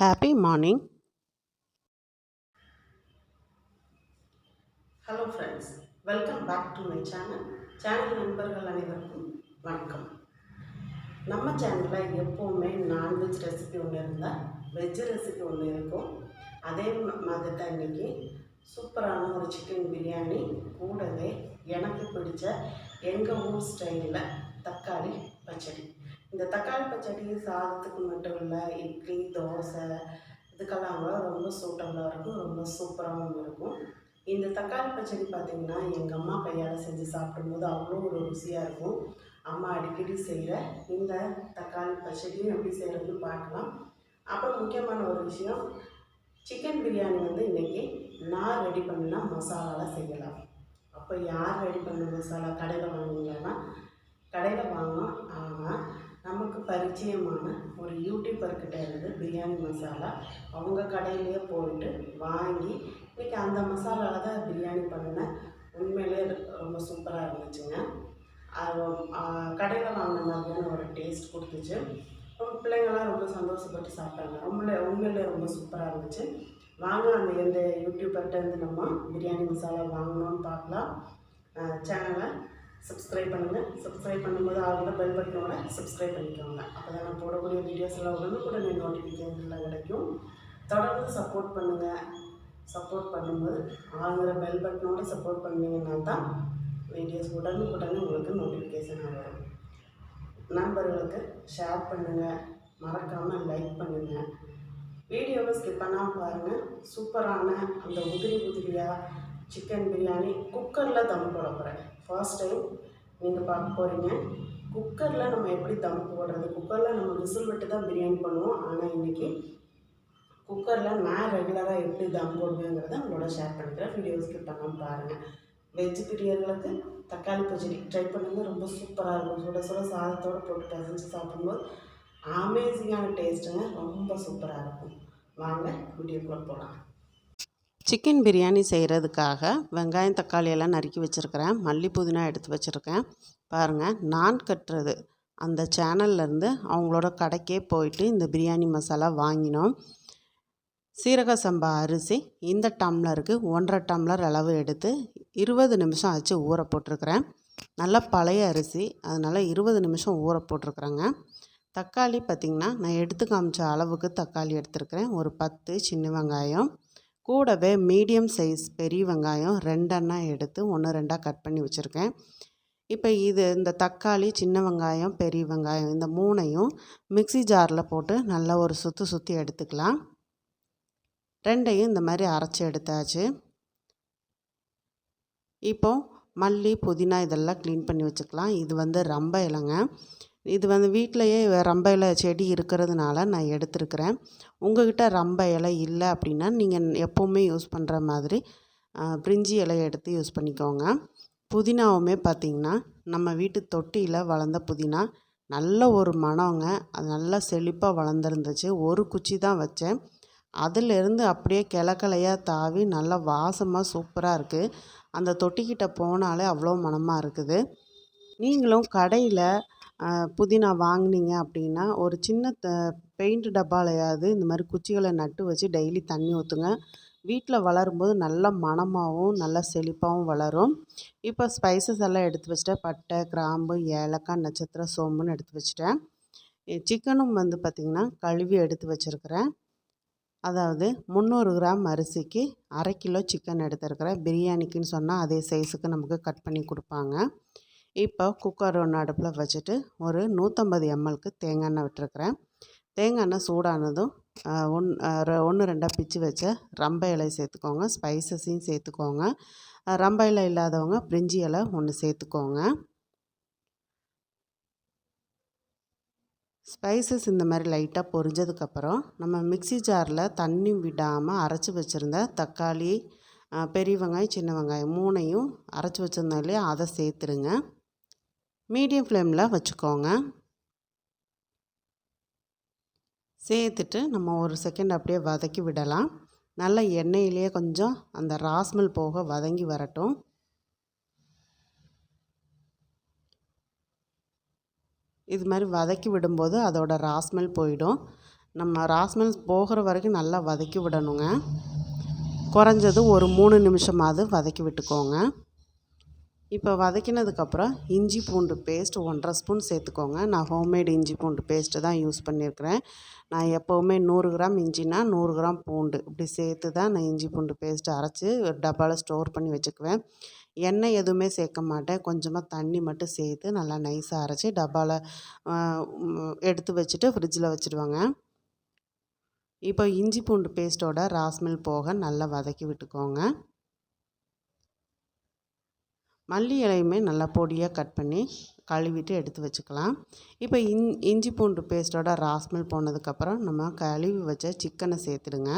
Happy morning hello friends welcome back to my channel channel நண்பர்கள் அனைவருக்கும் வணக்கம். நம்ம சேனலில் எப்போவுமே நான்வெஜ் ரெசிபி ஒன்று இருந்தால் வெஜ் ரெசிபி ஒன்று இருக்கும். அதே மாதிரி தான் இன்றைக்கி சூப்பரான ஒரு சிக்கன் பிரியாணி கூடவே எனக்கு பிடிச்ச எங்கள் ஊர் ஸ்டைலில் தக்காளி பச்சடி. இந்த தக்காளி பச்சடி சாதத்துக்கு மட்டும் இல்லை இட்லி தோசை இதுக்கெல்லாம் கூட ரொம்ப சூட்டபுளாக இருக்கும் ரொம்ப சூப்பராகவும் இருக்கும். இந்த தக்காளி பச்சடி பார்த்திங்கன்னா எங்கள் அம்மா கையால் செஞ்சு சாப்பிடும்போது அவ்வளோ ஒரு ருசியாக இருக்கும். அம்மா அடிக்கடி செய்கிற இந்த தக்காளி பச்சடியும் எப்படி செய்கிறதுன்னு பார்க்கலாம். அப்புறம் முக்கியமான ஒரு விஷயம் சிக்கன் பிரியாணி வந்து இன்றைக்கி நான் ரெடி பண்ணினா மசாலாலாம் செய்யலாம். அப்போ யார் ரெடி பண்ண மசாலா? கடையில் வாங்குவீங்கன்னா கடையில் வாங்கணும் ஆனால் நமக்கு பரிச்சயமான ஒரு யூடியூபர்கிட்ட இருந்து பிரியாணி மசாலா அவங்க கடையிலேயே போயிட்டு வாங்கி இன்றைக்கி அந்த மசாலாவில் தான் பிரியாணி பண்ணினேன். உண்மையிலே ரொம்ப சூப்பராக இருந்துச்சுங்க. அது கடையில் வாங்கின மாதிரியான ஒரு டேஸ்ட் கொடுத்துச்சு. ரொம்ப பிள்ளைங்கள்லாம் ரொம்ப சந்தோஷப்பட்டு சாப்பிட்டாங்க. ரொம்ப உண்மையிலே ரொம்ப சூப்பராக இருந்துச்சு. வாங்க அந்த எந்த யூடியூபர்கிட்ட இருந்து நம்ம பிரியாணி மசாலா வாங்கணும்னு பார்க்கலாம். சேனலை சப்ஸ்கிரைப் பண்ணுங்கள் சப்ஸ்கிரைப் பண்ணும்போது அவங்க பெல் பட்டனோட சப்ஸ்கிரைப் பண்ணிக்கோங்க. அப்போ தான் நான் போடக்கூடிய வீடியோஸ் எல்லாம் உடனுக்குடனே நோட்டிஃபிகேஷனில் கிடைக்கும். தொடர்ந்து சப்போர்ட் பண்ணுங்கள் சப்போர்ட் பண்ணும்போது ஆளுங்கிற பெல் பட்டனோட சப்போர்ட் பண்ணீங்கன்னா தான் வீடியோஸ் உடனுக்குடனே உங்களுக்கு நோட்டிஃபிகேஷன் வரும். நண்பர்களுக்கு ஷேர் பண்ணுங்கள் மறக்காமல் லைக் பண்ணுங்கள் வீடியோவை ஸ்கிப் பண்ணாமல் பாருங்கள் சூப்பரான அந்த உதிரி உதிரியாக சிக்கன் பிரியாணி குக்கரில் தம் போட போகிறேன் ஃபர்ஸ்ட் டைம் நீங்கள் பார்க்க போகிறீங்க குக்கரில் நம்ம எப்படி தம் போடுறது? குக்கரில் நம்ம விசில் விட்டு தான் பிரியாணி பண்ணுவோம். ஆனால் இன்றைக்கி குக்கரில் நான் ரெகுலராக எப்படி தம் போடுவேங்கிறத உங்களோட ஷேர் பண்ணிக்கிறேன் வீடியோ ஸ்கிப் பண்ணாமல் பாருங்கள் வெஜ் பிரியர்களுக்கு தக்காளி பச்சடி ட்ரை பண்ணுங்கள் ரொம்ப சூப்பராக இருக்கும். சுட சுட சாதத்தோடு போட்டு பசஞ்சு சாப்பிடும்போது அமேசிங்கான டேஸ்ட்டுங்க ரொம்ப சூப்பராக இருக்கும். வாங்க வீடியோக்குள்ளே போகலாம் சிக்கன் பிரியாணி செய்கிறதுக்காக வெங்காயம் தக்காளி எல்லாம் நறுக்கி வச்சுருக்கிறேன். மல்லி புதினா எடுத்து வச்சுருக்கேன். பாருங்கள் நான் கட்டுறது அந்த சேனல்லேருந்து அவங்களோட கடைக்கே போயிட்டு இந்த பிரியாணி மசாலா வாங்கினோம். சீரக சம்பா அரிசி இந்த டம்ளருக்கு ஒன்றரை டம்ளர் அளவு எடுத்து இருபது நிமிஷம் ஆச்சு ஊற போட்டிருக்கிறேன். நல்லா பழைய அரிசி அதனால் இருபது நிமிஷம் ஊற போட்டிருக்குறேங்க. தக்காளி பார்த்திங்கன்னா நான் எடுத்து காமிச்ச அளவுக்கு தக்காளி எடுத்துருக்கிறேன். ஒரு பத்து சின்ன வெங்காயம். கூடவே மீடியம் சைஸ் பெரிய வெங்காயம் ரெண்டெண்ணா எடுத்து ஒன்று ரெண்டாக கட் பண்ணி வச்சுருக்கேன். இப்போ இது இந்த தக்காளி சின்ன வெங்காயம் பெரிய வெங்காயம் இந்த மூணையும் மிக்ஸி ஜாரில் போட்டு நல்லா ஒரு சுற்றி சுற்றி எடுத்துக்கலாம். ரெண்டையும் இந்த மாதிரி அரைச்சி எடுத்தாச்சு. இப்போது மல்லி புதினா இதெல்லாம் க்ளீன் பண்ணி வச்சுக்கலாம். இது வந்து ரொம்ப இலைங்க இது வந்து வீட்டிலையே ரம்ப இலை செடி இருக்கிறதுனால நான் எடுத்துருக்கிறேன். உங்கள்கிட்ட ரம்ப இலை இல்லை அப்படின்னா நீங்கள் எப்போவுமே யூஸ் பண்ணுற மாதிரி பிரிஞ்சி இலையை எடுத்து யூஸ் பண்ணிக்கோங்க. புதினாவுமே பார்த்திங்கன்னா நம்ம வீட்டு தொட்டியில் வளர்ந்த புதினா நல்ல ஒரு மணங்க அது நல்லா செழிப்பாக வளர்ந்துருந்துச்சு. ஒரு குச்சி தான் வச்சேன். அதிலிருந்து அப்படியே கிளக்கலையாக தாவி நல்லா வாசமாக சூப்பராக இருக்குது அந்த தொட்டிக்கிட்ட போனாலே அவ்வளோ மணமாக இருக்குது. நீங்களும் கடையில் புதினா வாங்குனீங்க அப்படின்னா ஒரு சின்ன த பெயிண்ட் டப்பாலையாவது இந்த மாதிரி குச்சிகளை நட்டு வச்சு டெய்லி தண்ணி ஊற்றுங்க வீட்டில் வளரும்போது நல்ல மணமாகவும் நல்ல செழிப்பாகவும் வளரும். இப்போ ஸ்பைசஸ் எல்லாம் எடுத்து வச்சுட்டேன். பட்டை கிராம்பு ஏலக்காய் நட்சத்திரம் சோம்புன்னு எடுத்து வச்சுட்டேன். சிக்கனும் வந்து பார்த்திங்கன்னா கழுவி எடுத்து வச்சுருக்கிறேன். அதாவது முந்நூறு கிராம் அரிசிக்கு அரை கிலோ சிக்கன் எடுத்துருக்கிறேன். பிரியாணிக்குன்னு சொன்னால் அதே சைஸுக்கு நமக்கு கட் பண்ணி கொடுப்பாங்க. இப்போ குக்கர் ஒன்று அடுப்பில் வச்சுட்டு ஒரு நூற்றம்பது எம்எல்க்கு தேங்காய் எண்ணெய் விட்டுருக்குறேன். தேங்காய் எண்ணெய் சூடானதும் ஒன் ஒன்று ரெண்டாக பிச்சு வச்ச ரம்ப இலை சேர்த்துக்கோங்க. ஸ்பைசஸையும் சேர்த்துக்கோங்க. ரம்ப இலை இல்லாதவங்க பிரிஞ்சி இலை ஒன்று சேர்த்துக்கோங்க. ஸ்பைசஸ் இந்த மாதிரி லைட்டாக பொரிஞ்சதுக்கப்புறம் நம்ம மிக்ஸி ஜாரில் தண்ணி விடாமல் அரைச்சி வச்சுருந்த தக்காளி பெரிய வெங்காயம் சின்ன வெங்காயம் மூணையும் அரைச்சி வச்சுருந்தோம் இல்லையா? அதை சேர்த்துருங்க மீடியம் ஃப்ளேமில் வச்சுக்கோங்க. சேர்த்துட்டு நம்ம ஒரு செகண்ட் அப்படியே வதக்கி விடலாம். நல்ல எண்ணெயிலேயே கொஞ்சம் அந்த ராஸ்மல் போக வதங்கி வரட்டும். இது மாதிரி வதக்கி விடும்போது அதோட ராஸ்மெல் போயிடும். நம்ம ராஸ்மெல் போகிற வரைக்கும் நல்லா வதக்கி விடணுங்க. குறைஞ்சது ஒரு மூணு நிமிஷமாவது வதக்கி விட்டுக்கோங்க. இப்போ வதக்கினதுக்கப்புறம் இஞ்சி பூண்டு பேஸ்ட் ஒன்றரை ஸ்பூன் சேர்த்துக்கோங்க. நான் ஹோம்மேட் இஞ்சி பூண்டு பேஸ்ட்டு தான் யூஸ் பண்ணியிருக்கிறேன். நான் எப்போவுமே நூறு கிராம் இஞ்சினா நூறு கிராம் பூண்டு. இப்படி சேர்த்து தான் நான் இஞ்சி பூண்டு பேஸ்ட்டு அரைச்சி ஒரு டப்பாவில் ஸ்டோர் பண்ணி வச்சுக்குவேன். எண்ணெய் எதுவுமே சேர்க்க மாட்டேன். கொஞ்சமாக தண்ணி மட்டும் சேர்த்து நல்லா நைஸாக அரைச்சி டப்பாவில் எடுத்து வச்சுட்டு ஃப்ரிட்ஜில் வச்சுடுவாங்க. இப்போ இஞ்சி பூண்டு பேஸ்ட்டோட ராஸ்மில் போக நல்லா வதக்கி விட்டுக்கோங்க. மல்லி இலையுமே நல்லா பொடியாக கட் பண்ணி கழுவிட்டு எடுத்து வச்சுக்கலாம். இப்போ இன் இஞ்சி பூண்டு பேஸ்ட்டோட ராஸ்மெல் போனதுக்கப்புறம் நம்ம கழுவி வச்ச சிக்கனை சேர்த்துடுங்க.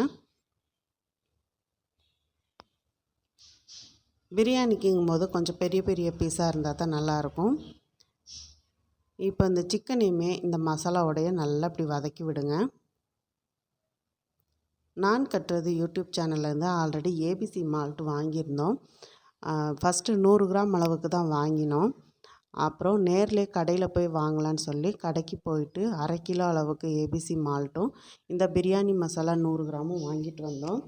பிரியாணிக்குங்கும் போது கொஞ்சம் பெரிய பெரிய பீஸாக இருந்தால் தான் நல்லாயிருக்கும். இப்போ இந்த சிக்கனையுமே இந்த மசாலாவோடைய நல்லா இப்படி வதக்கி விடுங்க. நான் கட்டுறது யூடியூப் சேனல்லேருந்து ஆல்ரெடி ஏபிசி மால்ட் வாங்கியிருந்தோம். ஃபஸ்ட்டு நூறு கிராம் அளவுக்கு தான் வாங்கினோம். அப்புறம் நேர்லேயே கடையில் போய் வாங்கலான்னு சொல்லி கடைக்கு போயிட்டு அரை கிலோ அளவுக்கு ஏபிசி மால்ட்டும் இந்த பிரியாணி மசாலா நூறு கிராமும் வாங்கிட்டு வந்தோம்.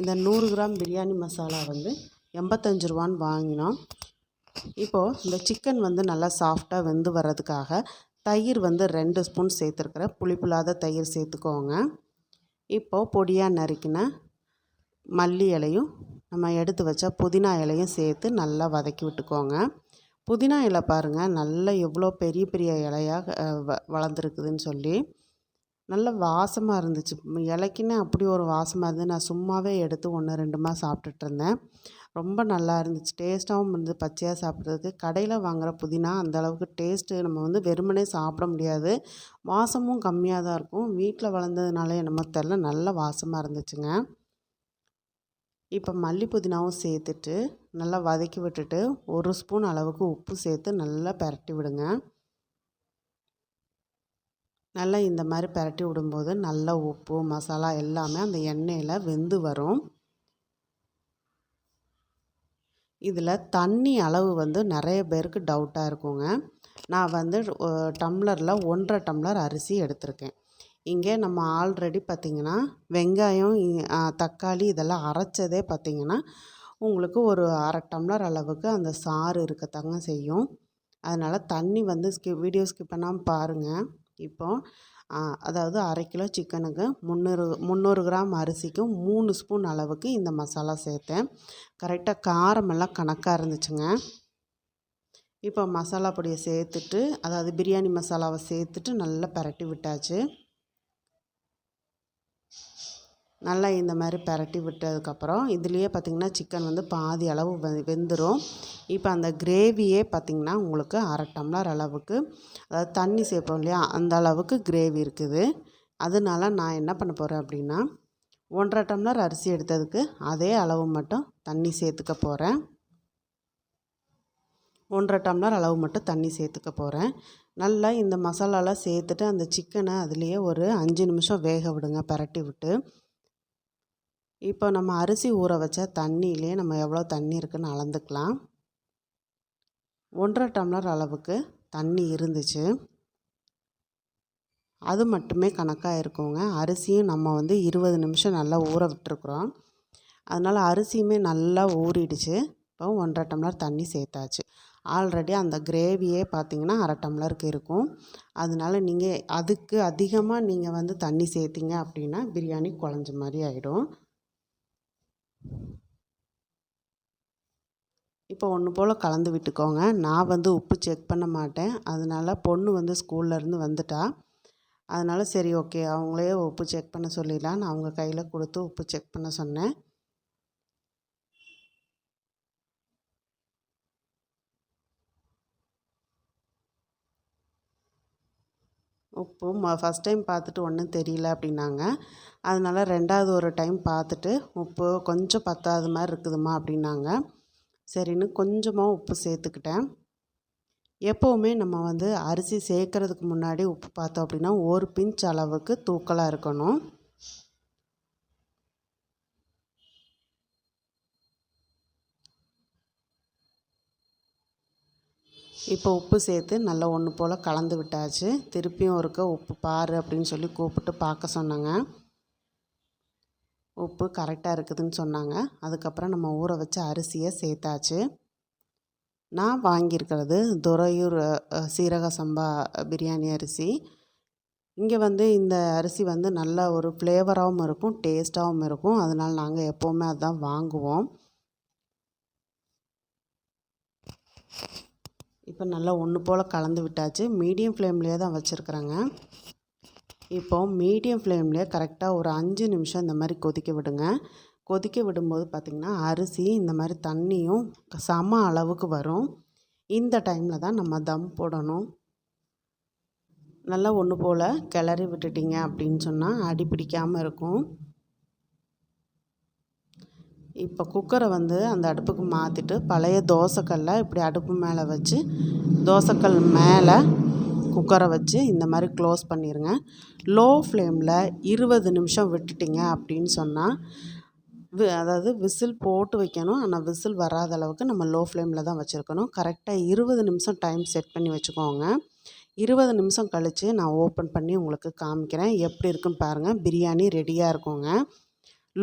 இந்த நூறு கிராம் பிரியாணி மசாலா வந்து எண்பத்தஞ்சு ரூபான்னு வாங்கினோம். இப்போது இந்த சிக்கன் வந்து நல்லா சாஃப்டாக வெந்து வர்றதுக்காக தயிர் வந்து ரெண்டு ஸ்பூன் சேர்த்துருக்குறேன். புளிப்புலாத தயிர் சேர்த்துக்கோங்க. இப்போது பொடியாக நறுக்கின மல்லி இலையும் நம்ம எடுத்து வச்ச புதினா இலையும் சேர்த்து நல்லா வதக்கி விட்டுக்கோங்க. புதினா இலை பாருங்கள் நல்லா எவ்வளோ பெரிய பெரிய இலையாக வ வளர்ந்துருக்குதுன்னு சொல்லி. நல்ல வாசமாக இருந்துச்சு. இலைக்குன்னு அப்படி ஒரு வாசமாக இருந்து நான் சும்மாவே எடுத்து ஒன்று ரெண்டுமா சாப்பிட்டுட்டு இருந்தேன். ரொம்ப நல்லா இருந்துச்சு. டேஸ்ட்டாகவும் இருந்து பச்சையாக சாப்பிட்றதுக்கு. கடையில் வாங்குகிற புதினா அந்த அளவுக்கு டேஸ்ட்டு நம்ம வந்து வெறுமனே சாப்பிட முடியாது. வாசமும் கம்மியாக தான் இருக்கும். வீட்டில் வளர்ந்ததுனால என்னமோ தெரில நல்ல வாசமாக இருந்துச்சுங்க. இப்போ மல்லி புதினாவும் சேர்த்துட்டு நல்லா வதக்கி விட்டுட்டு ஒரு ஸ்பூன் அளவுக்கு உப்பு சேர்த்து நல்லா பரட்டி விடுங்க. நல்லா இந்த மாதிரி பரட்டி விடும்போது நல்லா உப்பு மசாலா எல்லாமே அந்த எண்ணெயில் வெந்து வரும். இதில் தண்ணி அளவு வந்து நிறைய பேருக்கு டவுட்டாக இருக்குங்க. நான் வந்து டம்ளரில் ஒன்றரை டம்ளர் அரிசி எடுத்திருக்கேன். இங்கே நம்ம ஆல்ரெடி பார்த்திங்கன்னா வெங்காயம் தக்காளி இதெல்லாம் அரைச்சதே பார்த்திங்கன்னா உங்களுக்கு ஒரு அரை டம்ளர் அளவுக்கு அந்த சாறு இருக்கத்தாங்க செய்யும். அதனால் தண்ணி வந்து ஸ்கிப் வீடியோ ஸ்கிப் பண்ணாமல் பாருங்கள் இப்போது அதாவது அரை கிலோ சிக்கனுக்கு முந்நூறு முந்நூறு கிராம் அரிசிக்கும் மூணு ஸ்பூன் அளவுக்கு இந்த மசாலா சேர்த்தேன். கரெக்டாக காரமெல்லாம் கணக்காக இருந்துச்சுங்க. இப்போ மசாலா பொடியை சேர்த்துட்டு அதாவது பிரியாணி மசாலாவை சேர்த்துட்டு நல்லா பரட்டி விட்டாச்சு. நல்லா இந்த மாதிரி பரட்டி விட்டதுக்கப்புறம் இதுலேயே பார்த்திங்கன்னா சிக்கன் வந்து பாதி அளவு வெ வெந்துடும் இப்போ அந்த கிரேவியே பார்த்திங்கன்னா உங்களுக்கு அரை டம்ளர் அளவுக்கு அதாவது தண்ணி சேர்ப்போம் இல்லையா அந்த அளவுக்கு கிரேவி இருக்குது. அதனால நான் என்ன பண்ண போகிறேன் அப்படின்னா ஒன்றரை டம்ளர் அரிசி எடுத்ததுக்கு அதே அளவு மட்டும் தண்ணி சேர்த்துக்க போகிறேன் ஒன்றரை டம்ளர் அளவு மட்டும் தண்ணி சேர்த்துக்க போகிறேன் நல்லா இந்த மசாலாலாம் சேர்த்துட்டு அந்த சிக்கனை அதுலேயே ஒரு அஞ்சு நிமிஷம் வேக விடுங்க பரட்டி விட்டு. இப்போ நம்ம அரிசி ஊற வச்ச தண்ணியிலே நம்ம எவ்வளோ தண்ணி இருக்குதுன்னு அளந்துக்கலாம். ஒன்றரை டம்ளர் அளவுக்கு தண்ணி இருந்துச்சு. அது மட்டுமே கணக்காக இருக்குங்க. அரிசியும் நம்ம வந்து இருபது நிமிஷம் நல்லா ஊற விட்டுருக்குறோம். அதனால் அரிசியுமே நல்லா ஊறிடுச்சு. இப்போ ஒன்றரை டம்ளர் தண்ணி சேர்த்தாச்சு. ஆல்ரெடி அந்த கிரேவியே பார்த்திங்கன்னா அரை டம்ளருக்கு இருக்கும். அதனால நீங்கள் அதுக்கு அதிகமாக நீங்கள் வந்து தண்ணி சேர்த்திங்க அப்படின்னா பிரியாணி குழஞ்ச மாதிரி ஆகிடும் இப்போ ஒன்று போல் கலந்து விட்டுக்கோங்க. நான் வந்து உப்பு செக் பண்ண மாட்டேன். அதனால் பொண்ணு வந்து ஸ்கூல்லேருந்து வந்துட்டா. அதனால் சரி ஓகே அவங்களே உப்பு செக் பண்ண சொல்லிடலாம் நான் அவங்க கையில் கொடுத்து உப்பு செக் பண்ண சொன்னேன். உப்பு ம ஃபஸ்ட் டைம் பார்த்துட்டு ஒன்றும் தெரியல அப்படின்னாங்க. அதனால் ரெண்டாவது ஒரு டைம் பார்த்துட்டு உப்பு கொஞ்சம் பத்தாத மாதிரி இருக்குதுமா அப்படின்னாங்க. சரின்னு கொஞ்சமாக உப்பு சேர்த்துக்கிட்டேன். எப்போவுமே நம்ம வந்து அரிசி சேர்க்குறதுக்கு முன்னாடி உப்பு பார்த்தோம் அப்படின்னா ஒரு பிஞ்ச் அளவுக்கு தூக்கலாக இருக்கணும். இப்போ உப்பு சேர்த்து நல்லா ஒன்று போல் கலந்து விட்டாச்சு. திருப்பியும் ஒருக்க உப்பு பாரு அப்படின்னு சொல்லி கூப்பிட்டு பார்க்க சொன்னாங்க. உப்பு கரெக்டாக இருக்குதுன்னு சொன்னாங்க. அதுக்கப்புறம் நம்ம ஊற வச்ச அரிசியை சேர்த்தாச்சு. நான் வாங்கியிருக்கிறது துறையூர் சீரக சம்பா பிரியாணி அரிசி. இங்கே வந்து இந்த அரிசி வந்து நல்ல ஒரு ஃப்ளேவராகவும் இருக்கும் டேஸ்ட்டாகவும் இருக்கும். அதனால் நாங்கள் எப்போவுமே அதுதான் வாங்குவோம். இப்போ நல்லா ஒன்று போல் கலந்து விட்டாச்சு. மீடியம் ஃப்ளேம்லேயே தான் வச்சுருக்குறேங்க. இப்போ மீடியம் ஃப்ளேம்லேயே கரெக்டாக ஒரு அஞ்சு நிமிஷம் இந்த மாதிரி கொதிக்க விடுங்க. கொதிக்க விடும்போது பார்த்திங்கன்னா அரிசி இந்த மாதிரி தண்ணியும் சம அளவுக்கு வரும். இந்த டைமில் தான் நம்ம தம் போடணும். நல்லா ஒன்று போல் கிளறி விட்டுட்டீங்க அப்படின்னு சொன்னால் அடி பிடிக்காமல் இருக்கும். இப்போ குக்கரை வந்து அந்த அடுப்புக்கு மாற்றிட்டு பழைய தோசைக்கல்லை இப்படி அடுப்பு மேலே வச்சு தோசைக்கல் மேலே குக்கரை வச்சு இந்த மாதிரி க்ளோஸ் பண்ணிடுங்க லோ ஃப்ளேமில் இருபது நிமிஷம் விட்டுட்டிங்க அப்படின்னு சொன்னால் வி அதாவது விசில் போட்டு வைக்கணும். ஆனால் விசில் வராத அளவுக்கு நம்ம லோ ஃப்ளேமில் தான் வச்சுருக்கணும். கரெக்டாக இருபது நிமிஷம் டைம் செட் பண்ணி வச்சுக்கோங்க. இருபது நிமிஷம் கழித்து நான் ஓப்பன் பண்ணி உங்களுக்கு காமிக்கிறேன். எப்படி இருக்குன்னு பாருங்கள் பிரியாணி ரெடியாக இருக்குங்க.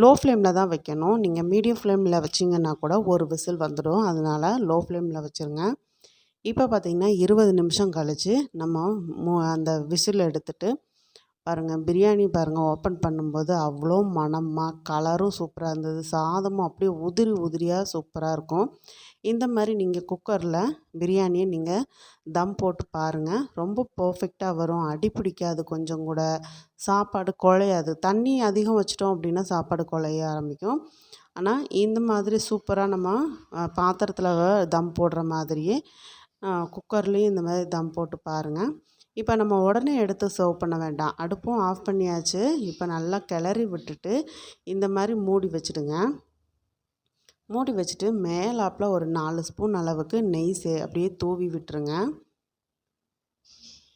லோ ஃப்ளேமில் தான் வைக்கணும். நீங்கள் மீடியம் ஃப்ளேமில் வச்சிங்கன்னா கூட ஒரு விசில் வந்துடும். அதனால் லோ ஃப்ளேமில் வச்சுருங்க. இப்போ பார்த்திங்கன்னா இருபது நிமிஷம் கழித்து நம்ம மு அந்த விசில் எடுத்துட்டு பாருங்கள் பிரியாணி பாருங்கள் ஓப்பன் பண்ணும்போது அவ்வளோ மணமாக கலரும் சூப்பராக இருந்தது. சாதமும் அப்படியே உதிரி உதிரியாக சூப்பராக இருக்கும். இந்த மாதிரி நீங்கள் குக்கரில் பிரியாணியை நீங்கள் தம் போட்டு பாருங்கள் ரொம்ப பர்ஃபெக்டாக வரும். அடி பிடிக்காது கொஞ்சம் கூட. சாப்பாடு குழையாது. தண்ணி அதிகம் வச்சிட்டோம் அப்படின்னா சாப்பாடு குழைய ஆரம்பிக்கும். ஆனால் இந்த மாதிரி சூப்பராக நம்ம பாத்திரத்தில் தம் போடுற மாதிரியே குக்கர்லேயும் இந்த மாதிரி தம் போட்டு பாருங்கள் இப்போ நம்ம உடனே எடுத்து சர்வ் பண்ண வேண்டாம். அடுப்பும் ஆஃப் பண்ணியாச்சு. இப்போ நல்லா கிளறி விட்டுட்டு இந்த மாதிரி மூடி வச்சுடுங்க. மூடி வச்சுட்டு மேலாப்பில் ஒரு நாலு ஸ்பூன் அளவுக்கு நெய் சே அப்படியே தூவி விட்டுருங்க.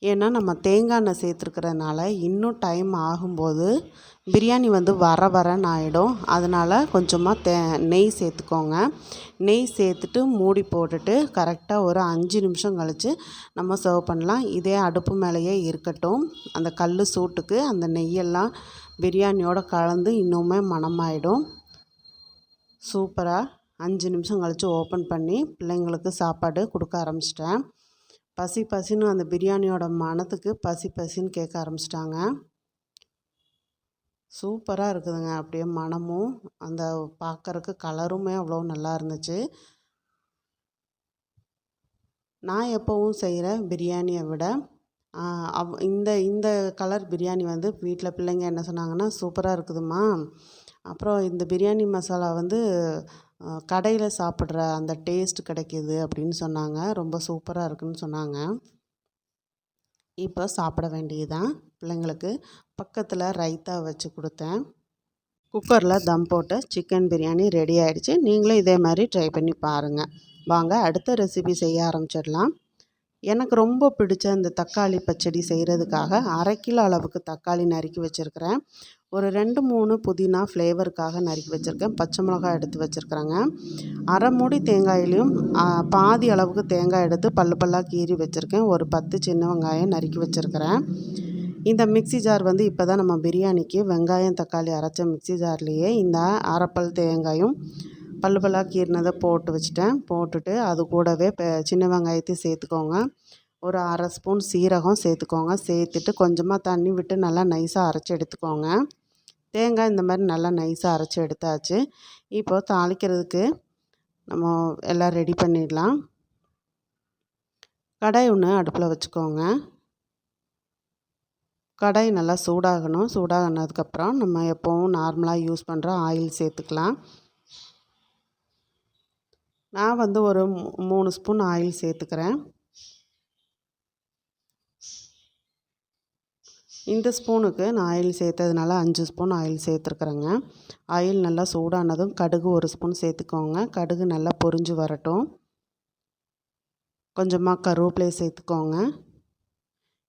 ஏன்னா நம்ம தேங்காய் எண்ணெய் சேர்த்துருக்கிறதுனால இன்னும் டைம் ஆகும்போது பிரியாணி வந்து வர வரன்னு ஆகிடும் அதனால் கொஞ்சமாக தே நெய் சேர்த்துக்கோங்க. நெய் சேர்த்துட்டு மூடி போட்டுட்டு கரெக்டாக ஒரு அஞ்சு நிமிஷம் கழித்து நம்ம சர்வ் பண்ணலாம். இதே அடுப்பு மேலேயே இருக்கட்டும். அந்த கல் சூட்டுக்கு அந்த நெய்யெல்லாம் பிரியாணியோடு கலந்து இன்னுமே மணமாயிடும் சூப்பராக அஞ்சு நிமிஷம் கழித்து ஓப்பன் பண்ணி பிள்ளைங்களுக்கு சாப்பாடு கொடுக்க ஆரம்பிச்சிட்டேன். பசி பசின்னு அந்த பிரியாணியோட மனத்துக்கு பசி பசின்னு கேட்க ஆரம்பிச்சிட்டாங்க. சூப்பராக இருக்குதுங்க. அப்படியே மனமும் அந்த பார்க்கறக்கு கலருமே அவ்வளோ நல்லா இருந்துச்சு. நான் எப்போவும் செய்கிற பிரியாணியை விட அவ் இந்த இந்த கலர் பிரியாணி வந்து வீட்டில் பிள்ளைங்க என்ன சொன்னாங்கன்னா சூப்பராக இருக்குதும்மா. அப்புறம் இந்த பிரியாணி மசாலா வந்து கடையில் சாப்பிட்ற அந்த டேஸ்ட் கிடைக்கிது அப்படின்னு சொன்னாங்க. ரொம்ப சூப்பராக இருக்குன்னு சொன்னாங்க. இப்போ சாப்பிட வேண்டியதுதான் பிள்ளைங்களுக்கு. பக்கத்தில் ரைத்தா வச்சு கொடுத்தேன். குக்கரில் தம் போட்ட சிக்கன் பிரியாணி ரெடி ஆகிடுச்சு நீங்களும் இதே மாதிரி ட்ரை பண்ணி பாருங்கள் வாங்க அடுத்த ரெசிபி செய்ய ஆரம்பிச்சிடலாம். எனக்கு ரொம்ப பிடிச்ச இந்த தக்காளி பச்சடி செய்கிறதுக்காக அரை கிலோ அளவுக்கு தக்காளி நறுக்கி வச்சுருக்கிறேன். ஒரு ரெண்டு மூணு புதினா ஃப்ளேவருக்காக நறுக்கி வச்சுருக்கேன். பச்சை மிளகாய் எடுத்து வச்சுருக்குறேங்க. அரை மூடி தேங்காயிலையும் பாதி அளவுக்கு தேங்காய் எடுத்து பல்லு பல்லாக கீறி வச்சுருக்கேன். ஒரு பத்து சின்ன வெங்காயம் நறுக்கி வச்சுருக்கிறேன். இந்த மிக்ஸி ஜார் வந்து இப்போ தான் நம்ம பிரியாணிக்கு வெங்காயம் தக்காளி அரைச்ச மிக்ஸி ஜார்லேயே இந்த அரைப்பல் தேங்காயும் பல்லு பல்லாக கீறினதை போட்டு வச்சுட்டேன். போட்டுட்டு அது கூடவே சின்ன வெங்காயத்தையும் சேர்த்துக்கோங்க. ஒரு அரை ஸ்பூன் சீரகம் சேர்த்துக்கோங்க. சேர்த்துட்டு கொஞ்சமாக தண்ணி விட்டு நல்லா நைஸாக அரைச்சி எடுத்துக்கோங்க. தேங்காய் இந்த மாதிரி நல்லா நைஸாக அரைச்சி எடுத்தாச்சு. இப்போ தாளிக்கிறதுக்கு நம்ம எல்லாம் ரெடி பண்ணிடலாம். கடாய் ஒன்று அடுப்பில் வச்சுக்கோங்க. கடாய் நல்லா சூடாகணும். சூடாகினதுக்கப்புறம் நம்ம எப்போவும் நார்மலாக யூஸ் பண்ணுற ஆயில் சேர்த்துக்கலாம். நான் வந்து ஒரு மூணு ஸ்பூன் ஆயில் சேர்த்துக்கிறேன். இந்த ஸ்பூனுக்கு நான் ஆயில் சேர்த்ததுனால அஞ்சு ஸ்பூன் ஆயில் சேர்த்துருக்குறேங்க. ஆயில் நல்லா சூடானதும் கடுகு ஒரு ஸ்பூன் சேர்த்துக்கோங்க. கடுகு நல்லா பொரிஞ்சு வரட்டும். கொஞ்சமாக கருவேப்பிலையை சேர்த்துக்கோங்க.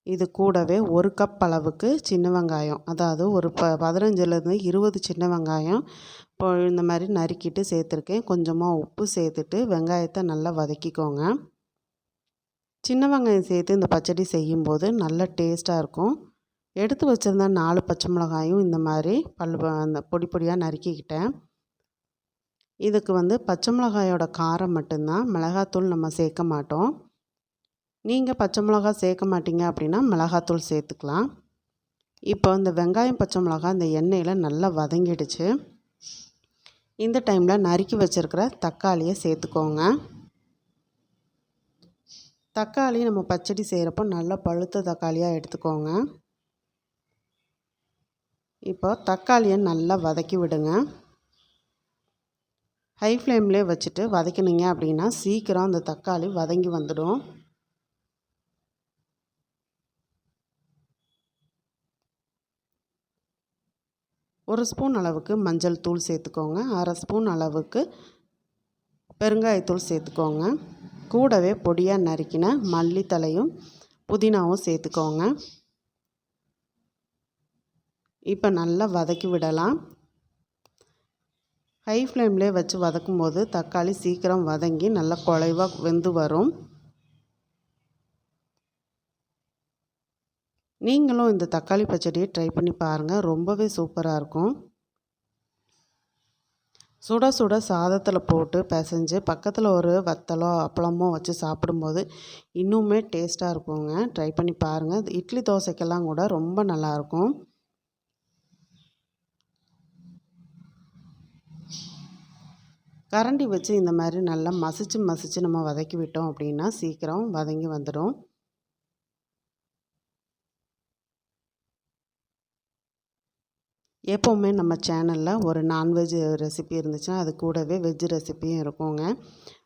இது கூடவே ஒரு கப் அளவுக்கு சின்ன வெங்காயம். அதாவது ஒரு ப பதினஞ்சுலேருந்து இருபது சின்ன வெங்காயம் இப்போ இந்த மாதிரி நறுக்கிட்டு சேர்த்துருக்கேன். கொஞ்சமாக உப்பு சேர்த்துட்டு வெங்காயத்தை நல்லா வதக்கிக்கோங்க. சின்ன வெங்காயம் சேர்த்து இந்த பச்சடி செய்யும்போது நல்ல டேஸ்ட்டாக இருக்கும். எடுத்து வச்சுருந்த நாலு பச்சை மிளகாயும் இந்த மாதிரி பல் அந்த பொடி பொடியாக நறுக்கிக்கிட்டேன். இதுக்கு வந்து பச்சை மிளகாயோட காரம் மட்டும்தான். மிளகாத்தூள் நம்ம சேர்க்க மாட்டோம். நீங்கள் பச்சை மிளகா சேர்க்க மாட்டீங்க அப்படின்னா மிளகாத்தூள் சேர்த்துக்கலாம். இப்போ இந்த வெங்காயம் பச்சை மிளகா இந்த எண்ணெயில் நல்லா வதங்கிடுச்சு. இந்த டைமில் நறுக்கி வச்சுருக்கிற தக்காளியை சேர்த்துக்கோங்க. தக்காளி நம்ம பச்சடி செய்கிறப்போ நல்லா பழுத்த தக்காளியாக எடுத்துக்கோங்க. இப்போ தக்காளியை நல்லா வதக்கி விடுங்க. ஹை ஃப்ளேம்லேயே வச்சுட்டு வதக்கினீங்க அப்படின்னா சீக்கிரம் அந்த தக்காளி வதங்கி வந்துடும். ஒரு ஸ்பூன் அளவுக்கு மஞ்சள் தூள் சேர்த்துக்கோங்க. அரை ஸ்பூன் அளவுக்கு பெருங்காயத்தூள் சேர்த்துக்கோங்க. கூடவே பொடியாக நறுக்கின மல்லித்தலையும் புதினாவும் சேர்த்துக்கோங்க. இப்போ நல்லா வதக்கி விடலாம். ஹை ஃப்ளேம்லேயே வச்சு வதக்கும் போது தக்காளி சீக்கிரம் வதங்கி நல்லா குழைவாக வெந்து வரும். நீங்களும் இந்த தக்காளி பச்சடியை ட்ரை பண்ணி பாருங்கள் ரொம்பவே சூப்பராக இருக்கும். சுட சுட சாதத்தில் போட்டு பிசைஞ்சு பக்கத்தில் ஒரு வத்தலோ அப்பளமோ வச்சு சாப்பிடும்போது இன்னுமே டேஸ்ட்டாக இருக்குங்க. ட்ரை பண்ணி பாருங்கள் இட்லி தோசைக்கெல்லாம் கூட ரொம்ப நல்லாயிருக்கும் கரண்டி வச்சு இந்த மாதிரி நல்லா மசிச்சு மசிச்சு நம்ம வதக்கி விட்டோம் அப்படின்னா சீக்கிரம் வதங்கி வந்துடும். எப்போவுமே நம்ம சேனலில் ஒரு நான்வெஜ் ரெசிபி இருந்துச்சுன்னா அது கூடவே வெஜ் ரெசிப்பியும் இருக்குங்க.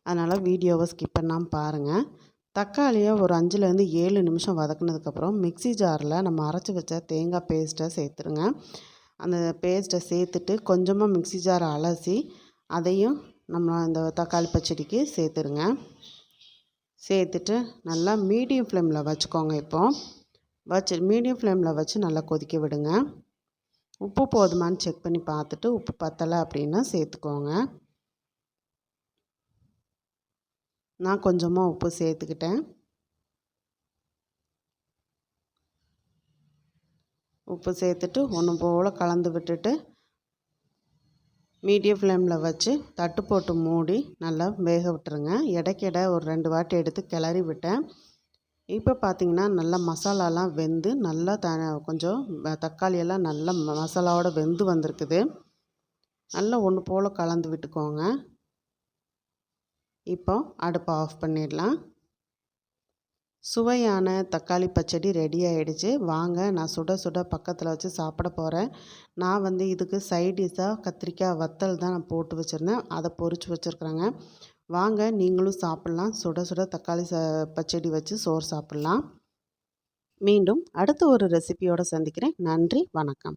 அதனால் வீடியோவை ஸ்கிப் பண்ணாமல் பாருங்கள் தக்காளியை ஒரு அஞ்சுலேருந்து ஏழு நிமிஷம் வதக்குனதுக்கப்புறம் மிக்ஸி ஜாரில் நம்ம அரைச்சி வச்ச தேங்காய் பேஸ்ட்டை சேர்த்துருங்க. அந்த பேஸ்ட்டை சேர்த்துட்டு கொஞ்சமாக மிக்ஸி ஜாரை அலசி அதையும் நம்ம இந்த தக்காளி பச்சடிக்கு சேர்த்துருங்க. சேர்த்துட்டு நல்லா மீடியம் ஃப்ளேமில் வச்சுக்கோங்க இப்போது வச்சு மீடியம் ஃப்ளேமில் வச்சு நல்லா கொதிக்க விடுங்க. உப்பு போதுமான்னு செக் பண்ணி பார்த்துட்டு உப்பு பத்தலை அப்படின்னா சேர்த்துக்கோங்க. நான் கொஞ்சமாக உப்பு சேர்த்துக்கிட்டேன். உப்பு சேர்த்துட்டு ஒன்று போல் கலந்து விட்டுட்டு மீடியம் ஃப்ளேமில் வச்சு தட்டு போட்டு மூடி நல்லா வேக விட்டுருங்க. இடைக்கிட ஒரு ரெண்டு வாட்டி எடுத்து கிளறி விட்டேன். இப்போ பார்த்தீங்கன்னா நல்லா மசாலாலாம் வெந்து நல்லா த கொஞ்சம் தக்காளியெல்லாம் நல்லா மசாலாவோட வெந்து வந்திருக்குது. நல்லா ஒன்று போல் கலந்து விட்டுக்கோங்க. இப்போ அடுப்பை ஆஃப் பண்ணிடலாம். சுவையான தக்காளி பச்சடி ரெடி ஆகிடுச்சு வாங்க நான் சுட சுட பக்கத்தில் வச்சு சாப்பிட போகிறேன் நான் வந்து இதுக்கு சைடிஷாக கத்திரிக்காய் வத்தல் தான் நான் போட்டு வச்சுருந்தேன். அதை பொறிச்சு வச்சுருக்குறேங்க. வாங்க நீங்களும் சாப்பிட்லாம். சுட சுட தக்காளி ச பச்சடி வச்சு சோறு சாப்பிட்லாம். மீண்டும் அடுத்த ஒரு ரெசிபியோடு சந்திக்கிறேன். நன்றி வணக்கம்.